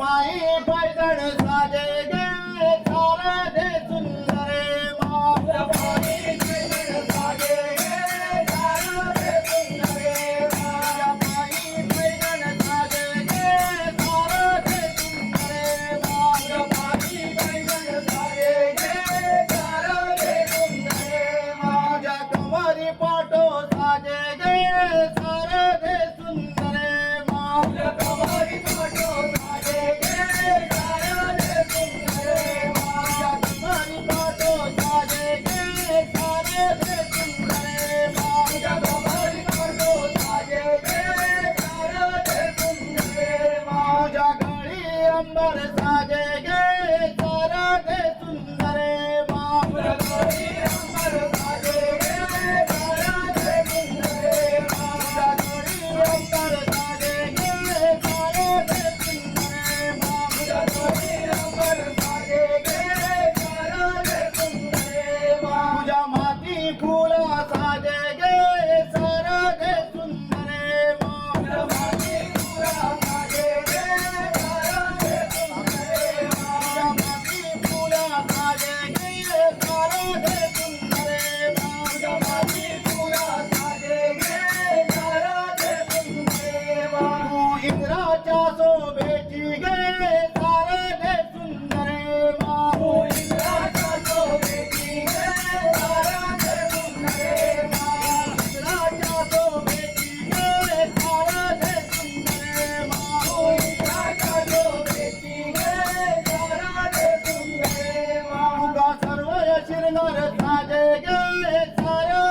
पाए पैदल साजे गे सारा दे I'm not a target. Sarı sadece sarı